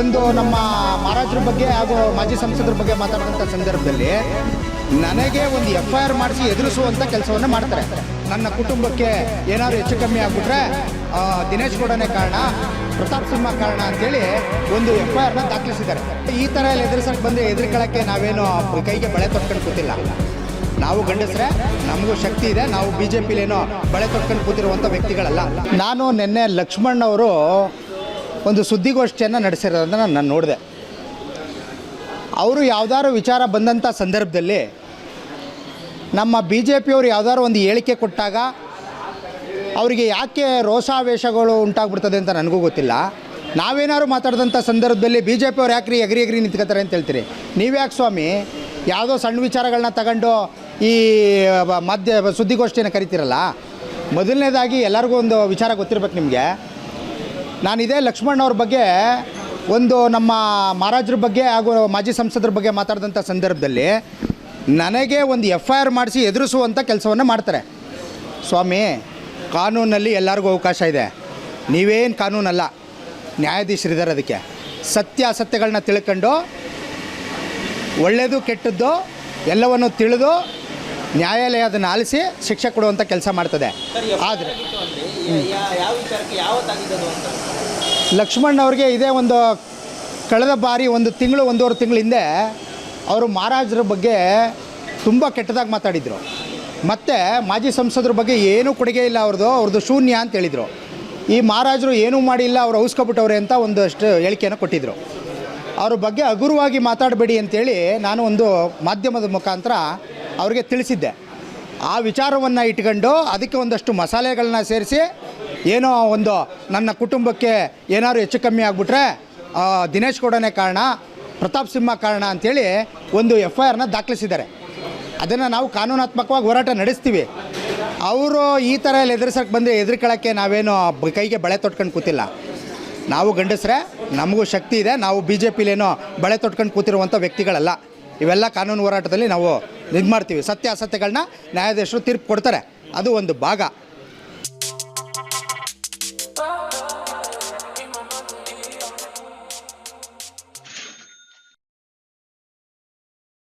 ಒಂದು ನಮ್ಮ ಮಹಾರಾಜರ ಬಗ್ಗೆ ಹಾಗೂ ಮಾಜಿ ಸಂಸದರ ಬಗ್ಗೆ ಮಾತಾಡಿದಂಥ ಸಂದರ್ಭದಲ್ಲಿ ನನಗೆ ಒಂದು ಎಫ್ ಐ ಆರ್ ಮಾಡಿಸಿ ಎದುರಿಸುವಂಥ ಕೆಲಸವನ್ನು ಮಾಡ್ತಾರೆ. ನನ್ನ ಕುಟುಂಬಕ್ಕೆ ಏನಾದರೂ ಹೆಚ್ಚು ಕಮ್ಮಿ ಆಗಿಬಿಟ್ರೆ ದಿನೇಶ್ ಗೌಡನೇ ಕಾರಣ, ಪ್ರತಾಪ್ ಸಿಂಹ ಕಾರಣ ಅಂತೇಳಿ ಒಂದು ಎಫ್ ಐ ಆರ್ನ ದಾಖಲಿಸಿದ್ದಾರೆ. ಈ ಥರ ಎಲ್ಲ ಎದುರಿಸಕ್ಕೆ ಬಂದು ಎದುರ್ಕೊಳ್ಳೋಕ್ಕೆ ನಾವೇನು ಕೈಗೆ ಬಳೆ ತೊಟ್ಕೊಂಡು ಕೂತಿಲ್ಲ. ನಾವು ಗಂಡಸ್ರೆ, ನಮಗೂ ಶಕ್ತಿ ಇದೆ, ನಾವು ಬಿ ಜೆ ಪಿಲೇನೋ ಬಳೆ ತೊಟ್ಕೊಂಡು ಕೂತಿರುವಂಥ ವ್ಯಕ್ತಿಗಳಲ್ಲ. ನಾನು ನಿನ್ನೆ ಲಕ್ಷ್ಮಣ್ ಅವರು ಒಂದು ಸುದ್ದಿಗೋಷ್ಠಿಯನ್ನು ನಡೆಸಿರೋದನ್ನು ನಾನು ನೋಡಿದೆ. ಅವರು ಯಾವುದಾದ್ರು ವಿಚಾರ ಬಂದಂಥ ಸಂದರ್ಭದಲ್ಲಿ ನಮ್ಮ ಬಿ ಜೆ ಪಿಯವರು ಯಾವುದಾದ್ರು ಒಂದು ಹೇಳಿಕೆ ಕೊಟ್ಟಾಗ ಅವರಿಗೆ ಯಾಕೆ ರೋಷಾವೇಶಗಳು ಉಂಟಾಗ್ಬಿಡ್ತದೆ ಅಂತ ನನಗೂ ಗೊತ್ತಿಲ್ಲ. ನಾವೇನಾದ್ರು ಮಾತಾಡಿದಂಥ ಸಂದರ್ಭದಲ್ಲಿ ಬಿ ಜೆ ಪಿಯವ್ರು ಯಾಕ್ರಿ ಎಗ್ರಿ ಎಗ್ರಿ ನಿಂತ್ಕೋತಾರೆ ಅಂತ ಹೇಳ್ತೀರಿ? ನೀವ್ಯಾಕೆ ಸ್ವಾಮಿ? ಯಾವುದೋ ಸಣ್ಣ ವಿಚಾರಗಳನ್ನ ತಗೊಂಡು ಈ ಮಧ್ಯ, ಸುದ್ದಿಗೋಷ್ಠಿಯನ್ನು ಕರಿತೀರಲ್ಲ? ಮೊದಲನೇದಾಗಿ ಎಲ್ಲರಿಗೂ ಒಂದು ವಿಚಾರ ಗೊತ್ತಿರ್ಬೇಕು ನಿಮಗೆ. ನಾನು ಇದೇ ಲಕ್ಷ್ಮಣ್ ಅವ್ರ ಬಗ್ಗೆ ಒಂದು ನಮ್ಮ ಮಹಾರಾಜರ ಬಗ್ಗೆ ಹಾಗೂ ಮಾಜಿ ಸಂಸದರ ಬಗ್ಗೆ ಮಾತಾಡಿದಂಥ ಸಂದರ್ಭದಲ್ಲಿ ನನಗೆ ಒಂದು ಎಫ್ ಐ ಆರ್ ಮಾಡಿಸಿ ಎದುರಿಸುವಂಥ ಕೆಲಸವನ್ನು ಮಾಡ್ತಾರೆ. ಸ್ವಾಮಿ, ಕಾನೂನಲ್ಲಿ ಎಲ್ಲರಿಗೂ ಅವಕಾಶ ಇದೆ. ನೀವೇನು ಕಾನೂನಲ್ಲ ನ್ಯಾಯಾಧೀಶರಿದ್ದಾರೆ ಅದಕ್ಕೆ. ಸತ್ಯ ಅಸತ್ಯಗಳನ್ನ ತಿಳ್ಕೊಂಡು ಒಳ್ಳೆಯದು ಕೆಟ್ಟದ್ದು ಎಲ್ಲವನ್ನು ತಿಳಿದು ನ್ಯಾಯಾಲಯ ಅದನ್ನು ಆಲಿಸಿ ಶಿಕ್ಷೆ ಕೊಡುವಂಥ ಕೆಲಸ ಮಾಡ್ತದೆ. ಆದರೆ ಲಕ್ಷ್ಮಣ್ ಅವ್ರಿಗೆ ಇದೇ ಒಂದು ಕಳೆದ ಬಾರಿ ಒಂದು ತಿಂಗಳು ಒಂದೂವರೆ ತಿಂಗಳ ಹಿಂದೆ ಅವರು ಮಹಾರಾಜರ ಬಗ್ಗೆ ತುಂಬ ಕೆಟ್ಟದಾಗಿ ಮಾತಾಡಿದರು. ಮತ್ತು ಮಾಜಿ ಸಂಸದರ ಬಗ್ಗೆ ಏನೂ ಕೊಡುಗೆ ಇಲ್ಲ ಅವ್ರದ್ದು ಅವ್ರದ್ದು ಶೂನ್ಯ ಅಂತ ಹೇಳಿದರು. ಈ ಮಹಾರಾಜರು ಏನೂ ಮಾಡಿಲ್ಲ ಅವ್ರು ಔಸ್ಕೊಬಿಟ್ಟವ್ರೆ ಅಂತ ಒಂದಷ್ಟು ಹೇಳಿಕೆಯನ್ನು ಕೊಟ್ಟಿದ್ದರು ಅವ್ರ ಬಗ್ಗೆ ಹಗುರವಾಗಿ ಮಾತಾಡಬೇಡಿ ಅಂತೇಳಿ ನಾನು ಒಂದು ಮಾಧ್ಯಮದ ಮುಖಾಂತರ ಅವ್ರಿಗೆ ತಿಳಿಸಿದ್ದೆ. ಆ ವಿಚಾರವನ್ನು ಇಟ್ಕೊಂಡು ಅದಕ್ಕೆ ಒಂದಷ್ಟು ಮಸಾಲೆಗಳನ್ನ ಸೇರಿಸಿ ಏನೋ ಒಂದು ನನ್ನ ಕುಟುಂಬಕ್ಕೆ ಏನಾದ್ರು ಹೆಚ್ಚು ಕಮ್ಮಿ ಆಗಿಬಿಟ್ರೆ ದಿನೇಶ್ ಗೌಡನೇ ಕಾರಣ, ಪ್ರತಾಪ್ ಸಿಂಹ ಕಾರಣ ಅಂಥೇಳಿ ಒಂದು ಎಫ್ ಐ ಆರ್ನ ದಾಖಲಿಸಿದ್ದಾರೆ. ಅದನ್ನು ನಾವು ಕಾನೂನಾತ್ಮಕವಾಗಿ ಹೋರಾಟ ನಡೆಸ್ತೀವಿ. ಅವರು ಈ ಥರ ಎಲ್ಲ ಎದುರಿಸೋಕ್ಕೆ ಬಂದರೆ ಎದುರ್ಕೊಳ್ಳೋಕ್ಕೆ ನಾವೇನು ಕೈಗೆ ಬಳೆ ತೊಟ್ಕೊಂಡು ಕೂತಿಲ್ಲ. ನಾವು ಗಂಡಸ್ರೆ, ನಮಗೂ ಶಕ್ತಿ ಇದೆ. ನಾವು ಬಿ ಜೆ ಪಿಲೇನೋ ಬಳೆ ತೊಟ್ಕೊಂಡು ಕೂತಿರುವಂಥ ವ್ಯಕ್ತಿಗಳಲ್ಲ. ಇವೆಲ್ಲ ಕಾನೂನು ಹೋರಾಟದಲ್ಲಿ ನಾವು ಇದು ಮಾಡ್ತೀವಿ. ಸತ್ಯ ಅಸತ್ಯಗಳನ್ನ ನ್ಯಾಯಾಧೀಶರು ತೀರ್ಪು ಕೊಡ್ತಾರೆ. ಅದು ಒಂದು ಭಾಗ.